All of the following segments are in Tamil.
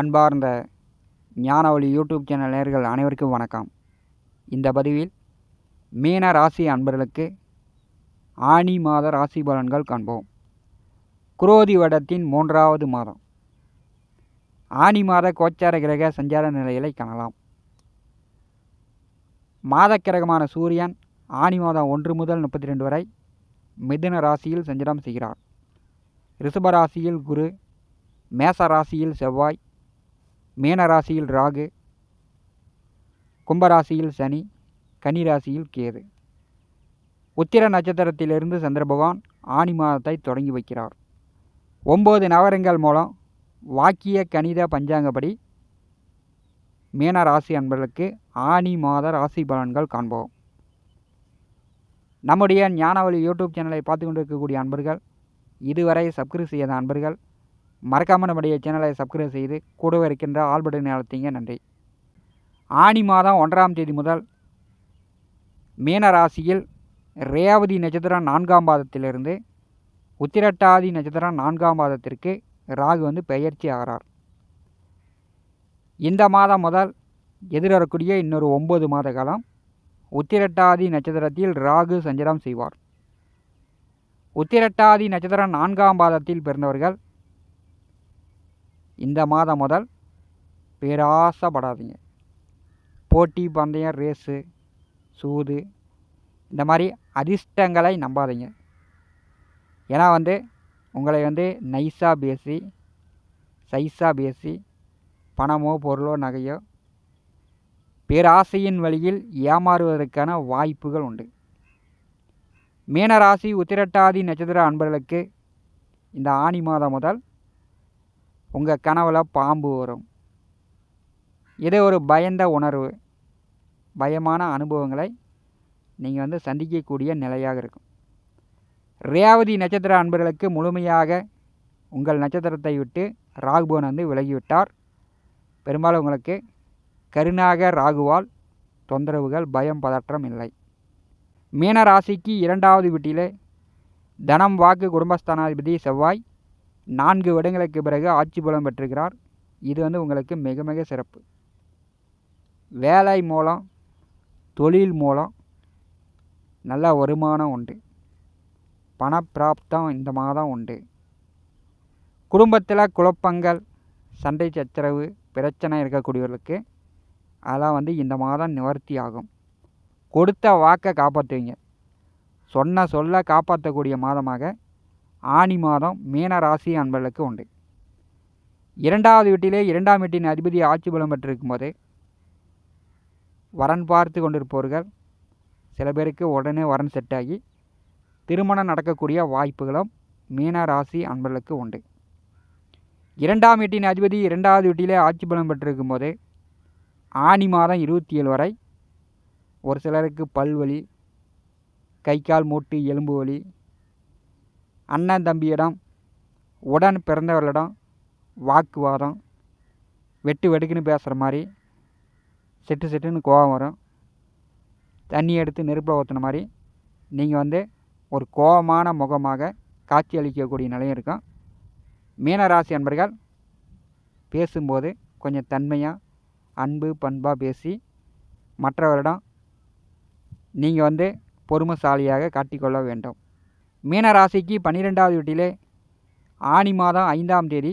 அன்பார்ந்த ஞானவழி யூடியூப் சேனல் நேர்கள் அனைவருக்கும் வணக்கம். இந்த பதிவில் மீன ராசி அன்பர்களுக்கு ஆனி மாத ராசி பலன்கள் காண்போம். குரோதி வடத்தின் மூன்றாவது மாதம். ஆனி மாத கோச்சார கிரக சஞ்சார நிலைகளை காணலாம். மாத கிரகமான சூரியன் ஆனி மாதம் ஒன்று முதல் முப்பத்தி ரெண்டு வரை மிதுன ராசியில் சஞ்சாரம் செய்கிறார். ரிஷப ராசியில் குரு மேச ராசியில் செவ்வாய் மேனராசியில் ராகு கும்பராசியில் சனி கன்னி ராசியில் கேது. உத்திர நட்சத்திரத்திலிருந்து சந்திர பகவான் ஆணி மாதத்தை தொடங்கி வைக்கிறார். ஒம்பது நவரங்கள் மூலம் வாக்கிய கணித பஞ்சாங்கப்படி மீன ராசி அன்பர்களுக்கு ஆணி மாத ராசி பலன்கள் காண்போம். நம்முடைய ஞானவழி யூடியூப் சேனலை பார்த்து கொண்டிருக்கக்கூடிய அன்பர்கள் இதுவரை சப்ஸ்கிரைப் செய்யாத அன்பர்கள் மறக்காமல் நம்முடைய சேனலை சப்ஸ்கிரைப் செய்து கூடவே இருக்கின்ற ஆல் பட்டனை அழுத்திங்க நன்றி. ஆனி மாதம் ஒன்றாம் தேதி முதல் மீன ராசியில் ரேவதி நட்சத்திரம் நான்காம் பாதத்திலிருந்து உத்திரட்டாதி நட்சத்திரம் நான்காம் பாதத்திற்கு ராகு வந்து பெயர்ச்சி ஆகிறார். இந்த மாதம் முதல் எதிர்வரக்கூடிய இன்னொரு ஒம்பது மாத காலம் உத்திரட்டாதி நட்சத்திரத்தில் ராகு சஞ்சாரம் செய்வார். உத்திரட்டாதி நட்சத்திரம் நான்காம் பாதத்தில் பிறந்தவர்கள் இந்த மாதம் முதல் பேராசப்படாதீங்க. போட்டி பந்தயம் ரேஸு சூது இந்த மாதிரி அதிர்ஷ்டங்களை நம்பாதீங்க. ஏன்னா வந்து உங்களை வந்து நைஸாக பேசி சைஸாக பேசி பணமோ பொருளோ நகையோ பேராசையின் வழியில் ஏமாறுவதற்கான வாய்ப்புகள் உண்டு. மீனராசி உத்திரட்டாதி நட்சத்திர அன்பர்களுக்கு இந்த ஆணி மாதம் முதல் உங்கள் கனவில் பாம்பு வரும். இது ஒரு பயந்த உணர்வு. பயமான அனுபவங்களை நீங்கள் வந்து சந்திக்கக்கூடிய நிலையாக இருக்கும். ரேவதி நட்சத்திர அன்பர்களுக்கு முழுமையாக உங்கள் நட்சத்திரத்தை விட்டு ராகுபவன் வந்து விலகிவிட்டார். பெரும்பாலும் உங்களுக்கு கருணாக ராகுவால் தொந்தரவுகள் பயம் பதற்றம் இல்லை. மீன ராசிக்கு இரண்டாவது வீட்டிலே தனம் வாக்கு குடும்பஸ்தானாதிபதி செவ்வாய். நான்கு வருடங்களுக்கு பிறகு ஆட்சி பலம் பெற்றிருக்கிறார். இது வந்து உங்களுக்கு மிக மிக சிறப்பு. வேலை மூலம் தொழில் மூலம் நல்ல வருமானம் உண்டு. பணப்பிராப்தம் இந்த மாதம் உண்டு. குடும்பத்தில் குழப்பங்கள் சண்டை சச்சரவு பிரச்சனை இருக்கக்கூடியவர்களுக்கு அதெல்லாம் வந்து இந்த மாதம் நிவர்த்தி ஆகும். கொடுத்த வாக்கை காப்பாற்றுவீங்க. சொன்ன சொல்ல காப்பாற்றக்கூடிய மாதமாக ஆனி மாதம் மீன ராசி அன்பர்களுக்கு உண்டு. இரண்டாவது வீட்டிலே இரண்டாம் வீட்டின் அதிபதி ஆட்சி பலம் பெற்றிருக்கும் போது வரன் பார்த்து கொண்டிருப்பவர்கள் சில பேருக்கு உடனே வரன் செட் ஆகி திருமணம் நடக்கக்கூடிய வாய்ப்புகளும் மீன ராசி அன்பர்களுக்கு உண்டு. இரண்டாம் வீட்டின் அதிபதி இரண்டாவது வீட்டிலே ஆட்சி பலம் பெற்றிருக்கும் போது ஆனி மாதம் இருபத்தி ஏழு வரை ஒரு சிலருக்கு பல்வலி கை கால் மூட்டு எலும்பு வலி அண்ணன் தம்பியிடம் உடன் பிறந்தவர்களிடம் வாக்குவாதம் வெட்டு வெடுக்குன்னு பேசுகிற மாதிரி செட்டு செட்டுன்னு கோபம் வரும். தண்ணி எடுத்து நெருப்பில் ஊற்றுன மாதிரி நீங்கள் வந்து ஒரு கோபமான முகமாக காட்சி அளிக்கக்கூடிய நிலையும் இருக்கும். மீனராசி அன்பர்கள் பேசும்போது கொஞ்சம் தன்மையாக அன்பு பண்பாக பேசி மற்றவரிடம் நீங்கள் வந்து பொறுமைசாலியாக காட்டிக்கொள்ள வேண்டும். மீனராசிக்கு பன்னிரெண்டாவது வீட்டிலே ஆனி மாதம் ஐந்தாம் தேதி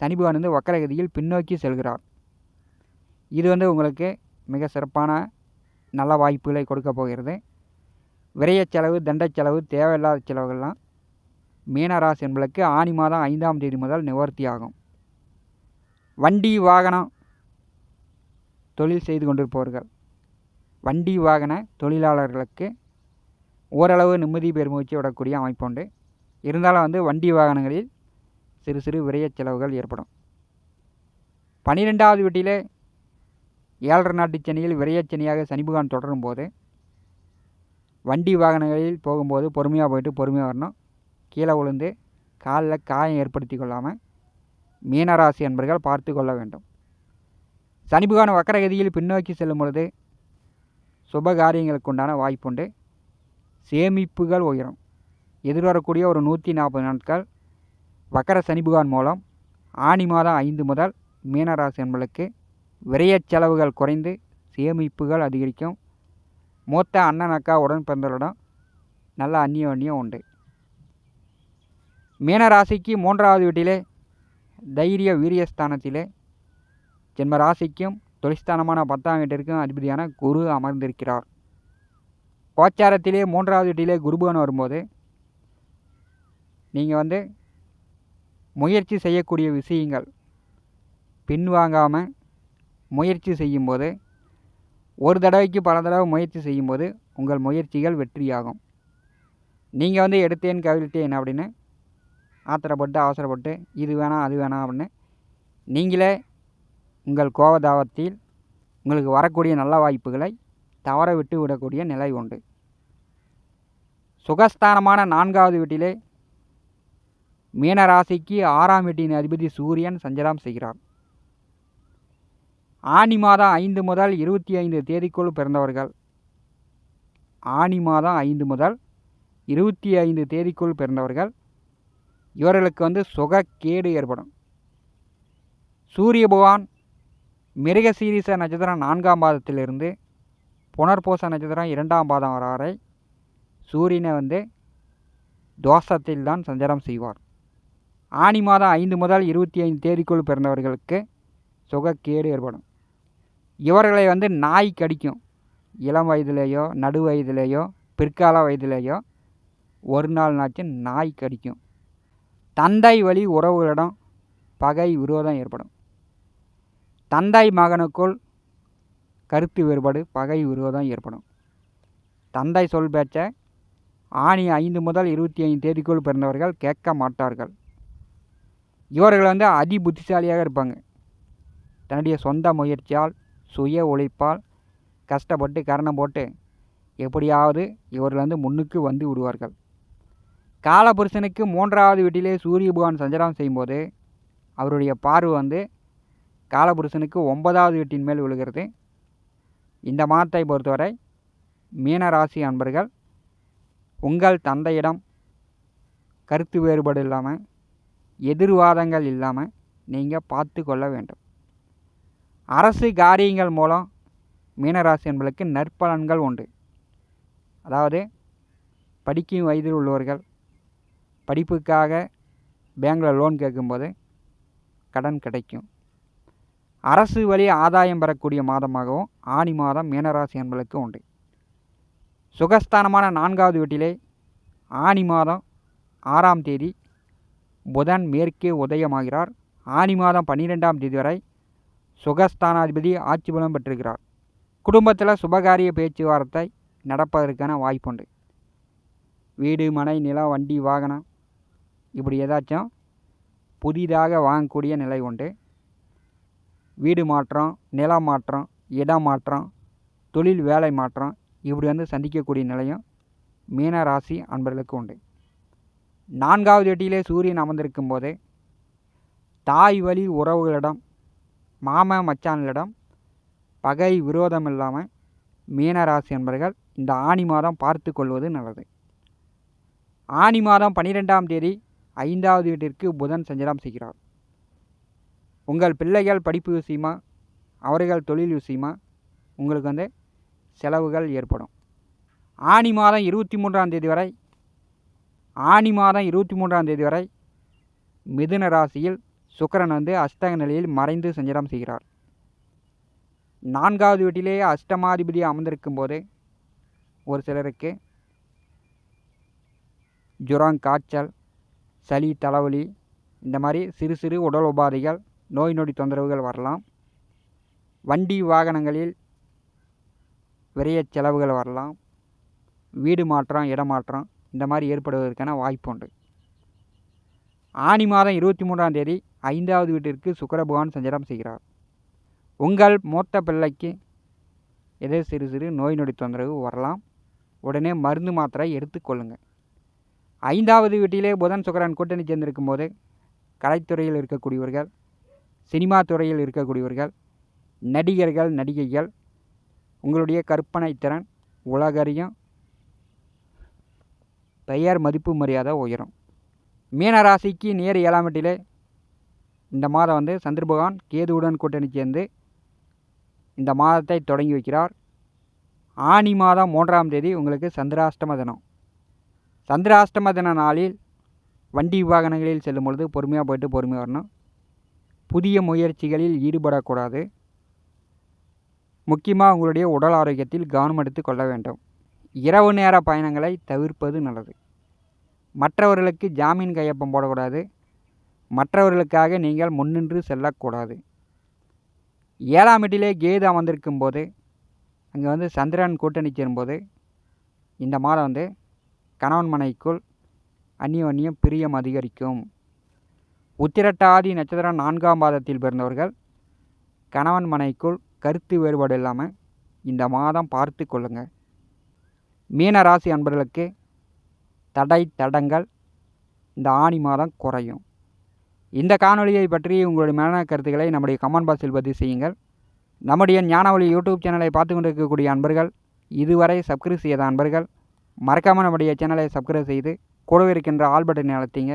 சனி பகவான் வந்து வக்கரகதியில் பின்னோக்கி செல்கிறார். இது வந்து உங்களுக்கு மிக சிறப்பான நல்ல வாய்ப்புகளை கொடுக்க போகிறது. விரைய செலவு தண்ட செலவு தேவையில்லாத செலவுகள்லாம் மீனராசி என்பதற்கு ஆனி மாதம் ஐந்தாம் தேதி முதல் நிவர்த்தி ஆகும் வண்டி வாகனம் தொழில் செய்து கொண்டிருப்பவர்கள். வண்டி வாகன தொழிலாளர்களுக்கு ஓரளவு நிம்மதி பெருமூச்சு விடக்கூடிய அமைப்பு உண்டு. இருந்தாலும் வந்து வண்டி வாகனங்களில் சிறு சிறு விரைய செலவுகள் ஏற்படும். பன்னிரெண்டாவது வீட்டிலே ஏழரை நாட்டு சனியில் விரையச்சனியாக சனி பகவான் தொடரும் போது வண்டி வாகனங்களில் போகும்போது பொறுமையாக போயிட்டு பொறுமையாக வரணும். கீழே விழுந்து காலில் காயம் ஏற்படுத்தி கொள்ளாமல் மீனராசி என்பர்கள் பார்த்து கொள்ள வேண்டும். சனி வக்கரகதியில் பின்னோக்கி செல்லும் பொழுது சுப காரியங்களுக்கு உண்டான வாய்ப்புண்டு சேமிப்புகள் உயரும். எதிர்வரக்கூடிய ஒரு நூற்றி நாற்பது நாட்கள் வக்கர சனி மூலம் ஆனி மாதம் ஐந்து முதல் மீனராசி என்பளுக்கு விரயச் செலவுகள் குறைந்து சேமிப்புகள் அதிகரிக்கும். மூத்த அண்ணன் அக்கா உடன் பிறந்தவரிடம் நல்ல அந்நியோன்யம் உண்டு. மீனராசிக்கு மூன்றாவது வீட்டிலே தைரிய வீரியஸ்தானத்திலே ஜென்ம ராசிக்கும் தொழிற்ஸ்தானமான பத்தாம் வீட்டிற்கும் அதிபதியான குரு அமர்ந்திருக்கிறார். கோச்சாரத்திலே மூன்றாவது வீட்டிலே குருபவன் வரும்போது நீங்கள் வந்து முயற்சி செய்யக்கூடிய விஷயங்கள் பின்வாங்காமல் முயற்சி செய்யும்போது ஒரு தடவைக்கு பல தடவை முயற்சி செய்யும்போது உங்கள் முயற்சிகள் வெற்றியாகும். நீங்கள் வந்து எடுத்தேன் கவிழ்த்தேன் அப்படின்னு ஆத்திரப்பட்டு அவசரப்பட்டு இது வேணாம் அது வேணாம் அப்படின்னு நீங்களே உங்கள் கோபதாபத்தில் உங்களுக்கு வரக்கூடிய நல்ல வாய்ப்புகளை தவற விட்டு விடக்கூடிய நிலை உண்டு. சுகஸ்தானமான நான்காவது வீட்டிலே மீனராசிக்கு ஆறாம் வீட்டின் அதிபதி சூரியன் சஞ்சலம் செய்கிறார். ஆனி மாதம் ஐந்து முதல் இருபத்தி ஐந்து தேதிக்குள் பிறந்தவர்கள். ஆனி மாதம் ஐந்து முதல் இருபத்தி ஐந்து தேதிக்குள் பிறந்தவர்கள். இவர்களுக்கு வந்து சுகக்கேடு ஏற்படும். சூரிய பகவான் மிருகசீரிச நட்சத்திரம் நான்காம் மாதத்திலிருந்து புனர்பூச நட்சத்திரம் இரண்டாம் பாதம் வரை சூரியனை வந்து தோஷத்தில் தான் சஞ்சாரம் செய்வார். ஆனி மாதம் ஐந்து முதல் இருபத்தி ஐந்து தேதிக்குள் பிறந்தவர்களுக்கு சுகக்கேடு ஏற்படும். இவர்களை வந்து நாய் கடிக்கும். இளம் வயதிலேயோ நடு வயதிலேயோ பிற்கால வயதிலேயோ ஒரு நாள் நாச்சு நாய் கடிக்கும். தந்தை வழி உறவுகளிடம் பகை விரோதம் ஏற்படும். தந்தை மகனுக்குள் கருத்து வேறுபாடு பகை விரோதம் ஏற்படும். தந்தை சொல் பேச்ச ஆணி ஐந்து முதல் இருபத்தி ஐந்து தேதிக்குள் பிறந்தவர்கள் கேட்க மாட்டார்கள். இவர்கள் வந்து அதி புத்திசாலியாக இருப்பாங்க. தன்னுடைய சொந்த முயற்சியால் சுய உழைப்பால் கஷ்டப்பட்டு கரணம் போட்டு எப்படியாவது இவர்கள் வந்து முன்னுக்கு வந்து விடுவார்கள். காலபுருஷனுக்கு மூன்றாவது வீட்டிலே சூரிய பகவான் சஞ்சாரம் செய்யும்போது அவருடைய பார்வை வந்து காலபுருஷனுக்கு ஒன்பதாவது வீட்டின் மேல் விழுகிறது. இந்த மாதத்தை பொறுத்தவரை மீனராசி அன்பர்கள் உங்கள் தந்தையிடம் கருத்து வேறுபாடு இல்லாமல் எதிர்வாதங்கள் இல்லாமல் நீங்கள் பார்த்து கொள்ள வேண்டும். அரசு காரியங்கள் மூலம் மீனராசி என்பதற்கு நற்பலன்கள் உண்டு. அதாவது படிக்கும் வயதில் உள்ளவர்கள் படிப்புக்காக பேங்கில் லோன் கேட்கும்போது கடன் கிடைக்கும். அரசு வழி ஆதாயம் பெறக்கூடிய மாதமாகவும் ஆணி மாதம் மீனராசி என்பதற்கு உண்டு. சுகஸ்தானமான நான்காவது வீட்டிலே ஆணி மாதம் ஆறாம் தேதி புதன் மேற்கே உதயமாகிறார். ஆணி மாதம் பன்னிரெண்டாம் தேதி வரை சுகஸ்தானாதிபதி ஆட்சி பலம் பெற்றிருக்கிறார். குடும்பத்தில் சுபகாரிய பேச்சுவார்த்தை நடப்பதற்கான வாய்ப்புண்டு வீடு மனை நிலம் வண்டி வாகனம் இப்படி ஏதாச்சும் புதிதாக வாங்கக்கூடிய நிலை உண்டு. வீடு மாற்றம் நிலம் மாற்றம் இடம் மாற்றம் தொழில் வேலை மாற்றம் இப்படி வந்து சந்திக்கக்கூடிய நிலையும் மீன ராசி அன்பர்களுக்கு உண்டு. நான்காவது எட்டியிலே சூரியன் அமர்ந்திருக்கும் போது தாய் வழி உறவுகளிடம் மாம மச்சான்களிடம் பகை விரோதம் இல்லாமல் மீனராசி என்பர்கள் இந்த ஆணி மாதம் பார்த்து கொள்வது நல்லது. ஆணி மாதம் பன்னிரெண்டாம் தேதி ஐந்தாவது வீட்டிற்கு புதன் சஞ்சலம் செய்கிறார். உங்கள் பிள்ளைகள் படிப்பு விஷயமா அவர்கள் தொழில் விஷயமா உங்களுக்கு வந்து செலவுகள் ஏற்படும். ஆணி மாதம் இருபத்தி மூன்றாம் தேதி வரை ஆணி மாதம் இருபத்தி மூன்றாம் தேதி வரை மிதுன ராசியில் சுக்கரன் வந்து அஷ்டக நிலையில் மறைந்து சஞ்சாரம் செய்கிறார். நான்காவது வீட்டிலேயே அஷ்டமாதிபதி அமர்ந்திருக்கும் போது ஒரு சிலருக்கு ஜுரம் காய்ச்சல் சளி தலைவலி இந்த மாதிரி சிறு சிறு உடல் உபாதைகள் நோய் நொடி தொந்தரவுகள் வரலாம். வண்டி வாகனங்களில் விரைய செலவுகள் வரலாம். வீடு மாற்றம் இடமாற்றம் இந்த மாதிரி ஏற்படுவதற்கான வாய்ப்பு உண்டு. ஆணி மாதம் இருபத்தி மூன்றாம் தேதி ஐந்தாவது வீட்டிற்கு சுக்கர பகவான் சஞ்சாரம் செய்கிறார். உங்கள் மூத்த பிள்ளைக்கு ஏதோ சிறு சிறு நோய் நொடி தொந்தரவு வரலாம். உடனே மருந்து மாத்திரை எடுத்துக்கொள்ளுங்கள் ஐந்தாவது வீட்டிலே புதன் சுக்கரன் கூட்டணி சேர்ந்திருக்கும் போது கலைத்துறையில் இருக்கக்கூடியவர்கள் சினிமா துறையில் இருக்கக்கூடியவர்கள் நடிகர்கள் நடிகைகள் உங்களுடைய கற்பனை திறன் உலகறியும் பெயர் மதிப்பு மரியாதை உயரும். மீனராசிக்கு நேர் ஏழாம் வீட்டிலே இந்த மாதம் வந்து சந்திர பகவான் கேதுவுடன் கூட்டணி சேர்ந்து இந்த மாதத்தை தொடங்கி வைக்கிறார். ஆனி மாதம் மூன்றாம் தேதி உங்களுக்கு சந்திராஷ்டம தினம். சந்திராஷ்டம தின நாளில் வண்டி வாகனங்களில் செல்லும் பொழுது பொறுமையாக போயிட்டு பொறுமையாக வரணும். புதிய முயற்சிகளில் ஈடுபடக்கூடாது. முக்கியமாக உங்களுடைய உடல் ஆரோக்கியத்தில் கவனம் எடுத்து கொள்ள வேண்டும். இரவு நேர பயணங்களை தவிர்ப்பது நல்லது. மற்றவர்களுக்கு ஜாமீன் கையொப்பம் போடக்கூடாது. மற்றவர்களுக்காக நீங்கள் முன்னின்று செல்லக்கூடாது. ஏழாம் வீட்டிலே கேது அமர்ந்திருக்கும் போது அங்கே வந்து சந்திரன் கூட்டணி சேரும்போது இந்த மாதம் வந்து கணவன் மனைக்குள் அந்நியோன்யம் பிரியம் அதிகரிக்கும். உத்திரட்டாதி நட்சத்திரம் நான்காம் மாதத்தில் பிறந்தவர்கள் கணவன் மனைக்குள் கருத்து வேறுபாடு இல்லாமல் இந்த மாதம் பார்த்து கொள்ளுங்கள் மீனராசி அன்பர்களுக்கு தடை தடங்கள் இந்த ஆணி மாதம் குறையும். இந்த காணொலியை பற்றி உங்களுடைய மேலான கருத்துக்களை நம்முடைய கமெண்ட் பாக்ஸில் பதிவு செய்யுங்கள். நம்முடைய ஞானவழி யூடியூப் சேனலை பார்த்து கொண்டிருக்கக்கூடிய அன்பர்கள் இதுவரை சப்ஸ்கிரைப் செய்யாத அன்பர்கள் மறக்காமல் நம்முடைய சேனலை சப்ஸ்கிரைப் செய்து கூடவே இருக்கின்ற ஆல் பட்டனை அழுத்திங்க.